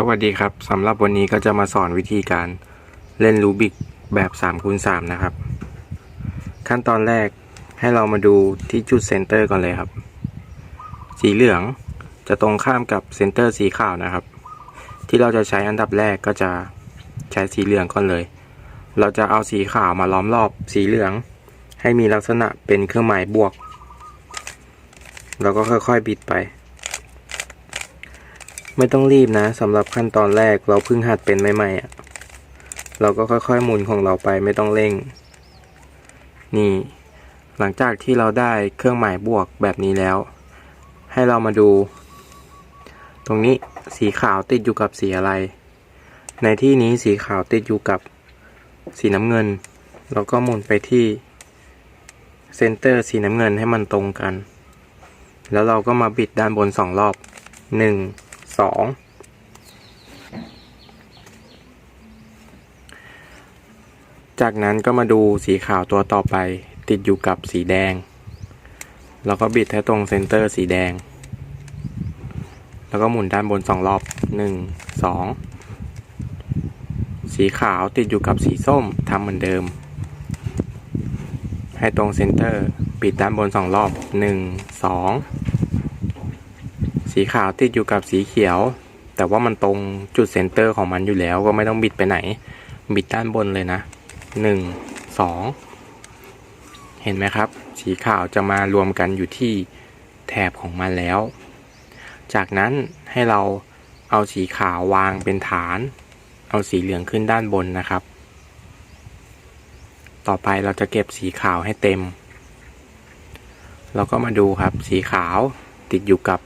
สวัสดีครับสำหรับวันนี้ก็จะมาสอนวิธีการเล่นรูบิกแบบ3คูณ3นะครับ ขั้นตอนแรกให้เรามาดูที่จุดเซนเตอร์ก่อนเลยครับ สีเหลืองจะตรงข้ามกับเซนเตอร์สีขาวนะครับ ที่เราจะใช้อันดับแรกก็จะใช้สีเหลืองก่อนเลย เราจะเอาสีขาวมาล้อมรอบสีเหลือง ให้มีลักษณะเป็นเครื่องหมายบวกแล้วก็ค่อยๆบิดไป ไม่ต้องรีบนะสำหรับขั้นตอนแรกเราเพิ่งหัดเป็นใหม่ๆอะ เราก็ค่อยๆหมุนของเราไปไม่ต้องเร่ง นี่ หลังจากที่เราได้เครื่องหมายบวกแบบนี้แล้ว ให้เรามาดู ตรงนี้สีขาวติดอยู่กับสีอะไร ในที่นี้สีขาวติดอยู่กับสีน้ำเงิน เราก็หมุนไปที่เซนเตอร์สีน้ำเงินให้มันตรงกัน แล้วเราก็มาบิดด้านบนสองรอบหนึ่ง สองจากนั้นก็มาดูสีขาวตัวต่อไปติดอยู่กับสีแดง แล้วก็บิดให้ตรงเซนเตอร์สีแดง แล้วก็หมุนด้านบนสองรอบหนึ่งสองสีขาวติดอยู่กับสีส้มทำเหมือนเดิม ให้ตรงเซนเตอร์ปิดด้านบนสองรอบหนึ่งสอง สีขาวติดอยู่กับสีเขียว แต่ว่ามันตรงจุดเซนเตอร์ของมันอยู่แล้วก็ไม่ต้องบิดไปไหน บิดด้านบนเลยนะหนึ่งสองเห็นไหมครับ สีขาวจะมารวมกันอยู่ที่แถบของมันแล้ว จากนั้นให้เราเอาสีขาววางเป็นฐาน เอาสีเหลืองขึ้นด้านบนนะครับ ต่อไปเราจะเก็บสีขาวให้เต็มเราก็มาดูครับ สีขาวติดอยู่กับ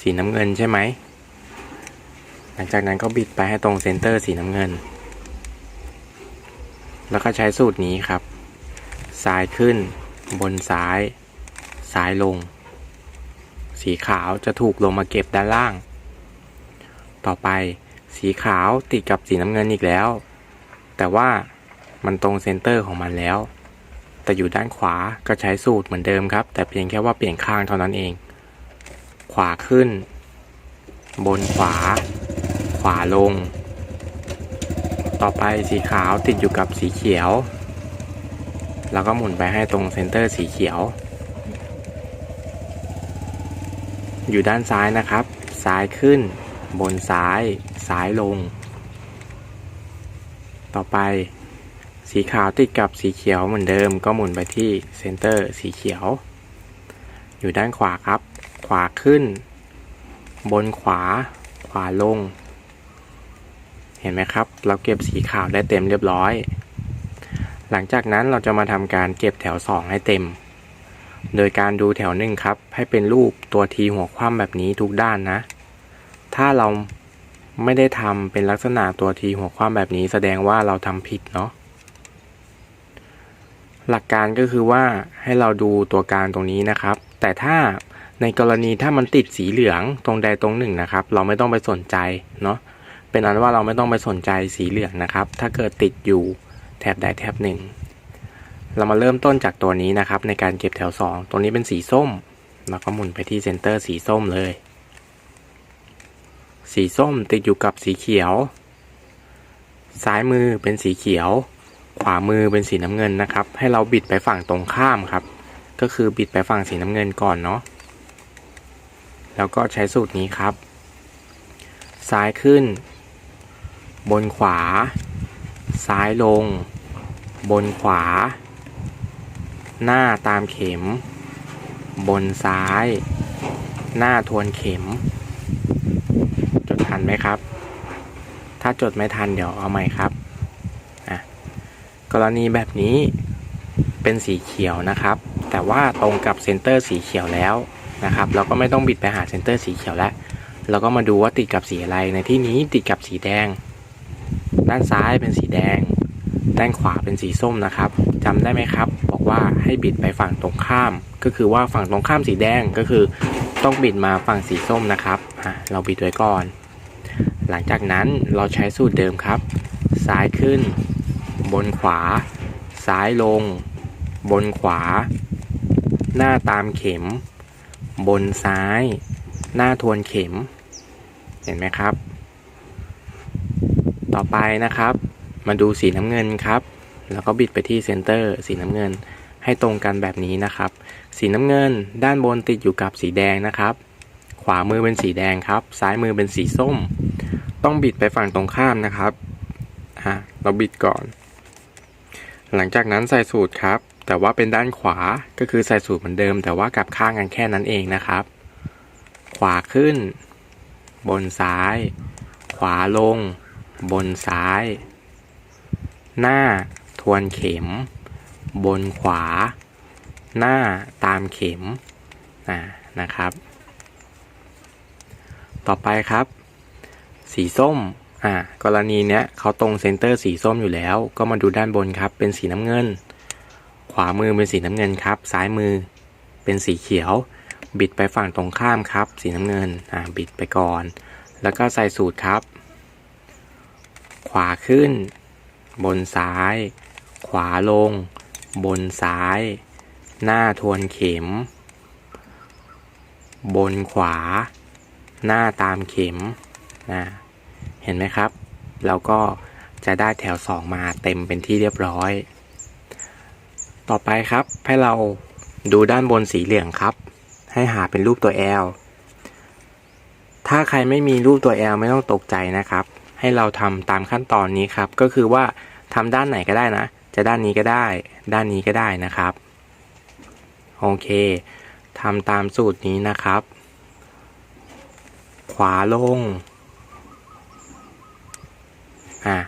สีน้ำเงินใช่ไหม หลังจากนั้นก็บิดไปให้ตรงเซนเตอร์สีน้ำเงิน แล้วก็ใช้สูตรนี้ครับ ซ้ายขึ้น บนซ้าย ซ้ายลง สีขาวจะถูกลงมาเก็บด้านล่าง ต่อไปสีขาวติดกับสีน้ำเงินอีกแล้ว แต่ว่ามันตรงเซนเตอร์ของมันแล้ว แต่อยู่ด้านขวาก็ใช้สูตรเหมือนเดิมครับ แต่เพียงแค่ว่าเปลี่ยนข้างเท่านั้นเอง ขวาขึ้น บนขวา ขวาลง ต่อไปสีขาวติดอยู่กับสีเขียว แล้วก็หมุนไปให้ตรงเซนเตอร์สีเขียว อยู่ด้านซ้ายนะครับ ซ้ายขึ้น บนซ้าย ซ้ายลง ต่อไปสีขาวติดกับสีเขียวเหมือนเดิมก็หมุนไปที่เซนเตอร์สีเขียว อยู่ด้านขวาครับ ขวาขึ้น บนขวา ขวาลง เห็นไหมครับ เราเก็บสีขาวได้เต็มเรียบร้อย หลังจากนั้นเราจะมาทำการเก็บแถว 2 ให้เต็ม โดยการดูแถวหนึ่งครับ ให้เป็นรูปตัวทีหัวคว่ำแบบนี้ทุกด้านนะ ถ้าเราไม่ได้ทำเป็นลักษณะตัวทีหัวคว่ำแบบนี้แสดงว่าเราทำผิดเนาะหลักการก็คือว่าให้เราดูตัวกลางตรงนี้นะครับ แต่ถ้า ในกรณีถ้ามันติดสีเหลืองตรงใดตรงหนึ่งนะครับ เราไม่ต้องไปสนใจเนาะเป็นอันว่าเราไม่ต้องไปสนใจสีเหลืองนะครับ ถ้าเกิดติดอยู่แถบใดแถบหนึ่งเรามาเริ่มต้นจากตัวนี้นะครับ ในการเก็บแถว 2ตรงนี้เป็นสีส้มเราก็หมุนไปที่เซนเตอร์สีส้มเลย สีส้มติดอยู่กับสีเขียว ซ้ายมือเป็นสีเขียว ขวามือเป็นสีน้ำเงินนะครับ ให้เราบิดไปฝั่งตรงข้ามครับ ก็คือบิดไปฝั่งสีน้ำเงินก่อนเนาะ แล้วก็ใช้สูตรนี้ครับ ซ้ายขึ้น บนขวา ซ้ายลง บนขวา หน้าตามเข็ม บนซ้าย หน้าทวนเข็ม จดทันไหมครับ ถ้าจดไม่ทันเดี๋ยวเอาใหม่ครับกรณีแบบนี้เป็นสีเขียวนะครับ แต่ว่าตรงกับเซนเตอร์สีเขียวแล้ว นะครับเราก็ไม่ต้องบิดไปหาเซนเตอร์สีเขียวแล้วเราก็มาดูว่าติดกับสีอะไรในที่นี้ติดกับสีแดง ด้านซ้ายเป็นสีแดง ด้านขวาเป็นสีส้มนะครับจำได้ไหมครับ บอกว่าให้บิดไปฝั่งตรงข้าม ก็คือว่าฝั่งตรงข้ามสีแดงก็คือ ต้องบิดมาฝั่งสีส้มนะครับอะเราบิดไว้ก่อน หลังจากนั้นเราใช้สูตรเดิมครับ ซ้ายขึ้น บนขวา ซ้ายลง บนขวา หน้าตามเข็ม บนซ้าย หน้าทวนเข็ม เห็นไหมครับ ต่อไปนะครับ มาดูสีน้ำเงินครับ แล้วก็บิดไปที่เซนเตอร์สีน้ำเงินให้ตรงกันแบบนี้นะครับ สีน้ำเงินด้านบนติดอยู่กับสีแดงนะครับ ขวามือเป็นสีแดงครับ ซ้ายมือเป็นสีส้ม ต้องบิดไปฝั่งตรงข้ามนะครับอะเราบิดก่อน หลังจากนั้นใส่สูตรครับ แต่ว่าเป็นด้านขวาก็คือใส่สูตรเหมือนเดิม แต่ว่ากลับข้างกันแค่นั้นเองนะครับ ขวาขึ้น บนซ้าย ขวาลง บนซ้าย หน้าทวนเข็ม บนขวา หน้าตามเข็มอ่านะครับ ต่อไปครับ สีส้มอ่ากรณีเนี้ยเขาตรงเซนเตอร์สีส้มอยู่แล้ว ก็มาดูด้านบนครับเป็นสีน้ำเงิน ขวามือเป็นสีน้ำเงินครับ ซ้ายมือเป็นสีเขียว บิดไปฝั่งตรงข้ามครับ สีน้ำเงินอ่าบิดไปก่อน แล้วก็ใส่สูตรครับ ขวาขึ้น บนซ้าย ขวาลง บนซ้าย หน้าทวนเข็ม บนขวา หน้าตามเข็มนะเห็นไหมครับ แล้วก็จะได้แถว 2 มาเต็มเป็นที่เรียบร้อย ต่อไปครับ ให้เราดูด้านบนสีเหลืองครับ ให้หาเป็นรูปตัว L ถ้าใครไม่มีรูปตัว L ไม่ต้องตกใจนะครับ ให้เราทำตามขั้นตอนนี้ครับ ก็คือว่าทำด้านไหนก็ได้นะ จะด้านนี้ก็ได้ ด้านนี้ก็ได้นะครับ โอเคทำตามสูตรนี้นะครับ ขวาลง อะ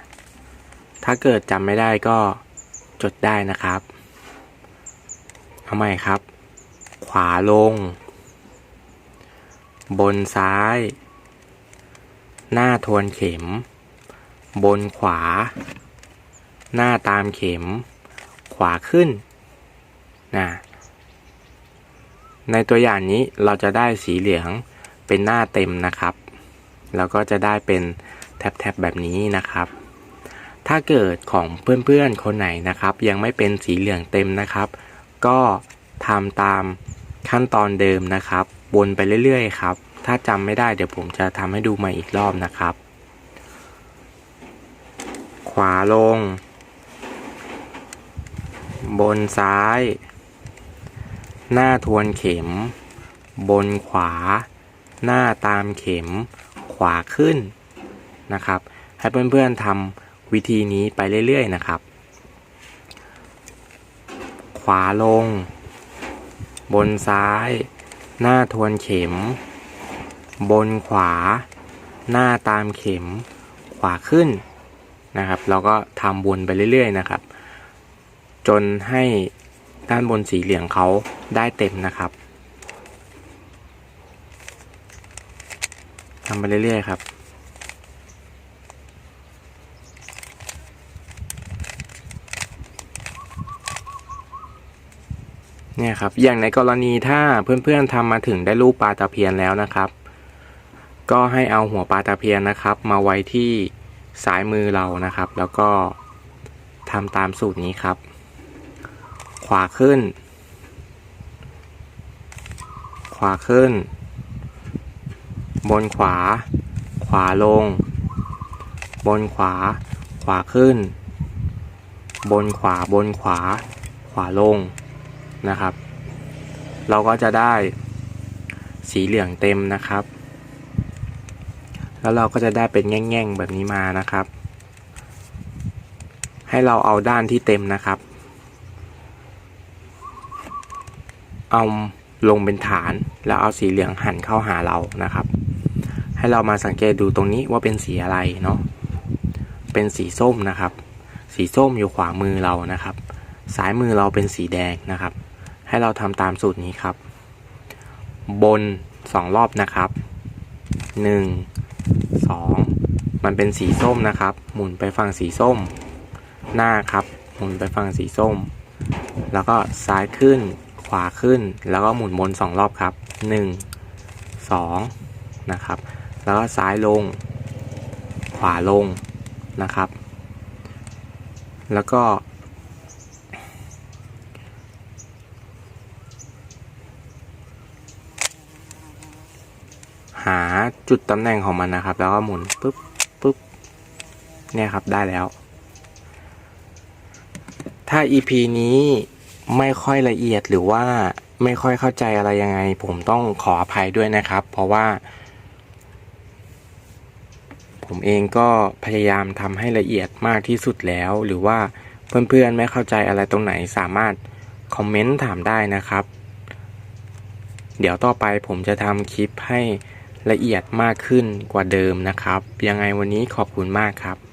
ถ้าเกิดจำไม่ได้ก็จดได้นะครับ เอาใหม่ครับ ขวาลง บนซ้าย หน้าทวนเข็ม บนขวา หน้าตามเข็ม ขวาขึ้นนะในตัวอย่างนี้เราจะได้สีเหลืองเป็นหน้าเต็มนะครับ แล้วก็จะได้เป็นแท็บๆแบบนี้นะครับ ถ้าเกิดของเพื่อนๆคนไหนนะครับ ยังไม่เป็นสีเหลืองเต็มนะครับ ก็ทำตามขั้นตอนเดิมนะครับ วนไปเรื่อยๆครับ ถ้าจำไม่ได้เดี๋ยวผมจะทำให้ดูใหม่อีกรอบนะครับ ขวาลง บนซ้าย หน้าทวนเข็ม บนขวา หน้าตามเข็ม ขวาขึ้นนะครับ ให้เพื่อนๆทำวิธีนี้ไปเรื่อยๆนะครับ วาลง บนซ้าย หน้าทวนเข็ม บนขวา หน้าตามเข็ม ขวาขึ้นนะครับแล้วก็ทำวนไปเรื่อยๆนะครับ จนให้ด้านบนสีเหลืองเขาได้เต็มนะครับทำไปเรื่อยๆครับ เนี่ยครับ อย่างในกรณีถ้าเพื่อนๆทำมาถึงได้รูปปลาตะเพียนแล้วนะครับ ก็ให้เอาหัวปลาตะเพียนนะครับ มาไว้ที่ซ้ายมือเรานะครับ แล้วก็ทำตามสูตรนี้ครับ ขวาขึ้น ขวาขึ้น บนขวา ขวาลง บนขวา ขวาขึ้น บนขวาบนขวา ขวาลง นะครับ เราก็จะได้สีเหลืองเต็มนะครับ แล้วเราก็จะได้เป็นแง่งๆแบบนี้มานะครับ ให้เราเอาด้านที่เต็มนะครับ เอาลงเป็นฐานแล้วเอาสีเหลืองหันเข้าหาเรานะครับ ให้เรามาสังเกตดูตรงนี้ว่าเป็นสีอะไรเนาะเป็นสีส้มนะครับ สีส้มอยู่ขวามือเรานะครับ ซ้ายมือเราเป็นสีแดงนะครับ ให้เราทำตามสูตรนี้ครับ บนสองรอบนะครับหนึ่งสองมันเป็นสีส้มนะครับ หมุนไปฝั่งสีส้ม หน้าครับ หมุนไปฝั่งสีส้ม แล้วก็ซ้ายขึ้น ขวาขึ้น แล้วก็หมุนวนสองรอบครับหนึ่งสองนะครับ แล้วก็ซ้ายลง ขวาลงนะครับ แล้วก็ หาจุดตำแหน่งของมันนะครับ แล้วก็หมุนปุ๊บปุ๊บเนี่ยครับได้แล้ว ถ้า EP นี้ไม่ค่อยละเอียดหรือว่าไม่ค่อยเข้าใจอะไรยังไง ผมต้องขออภัยด้วยนะครับ เพราะว่า ผมเองก็พยายามทำให้ละเอียดมากที่สุดแล้ว หรือว่าเพื่อนๆไม่เข้าใจอะไรตรงไหนสามารถคอมเมนต์ถามได้นะครับ เดี๋ยวต่อไปผมจะทำคลิปให้ ละเอียดมากขึ้นกว่าเดิมนะครับ ยังไงวันนี้ขอบคุณมากครับ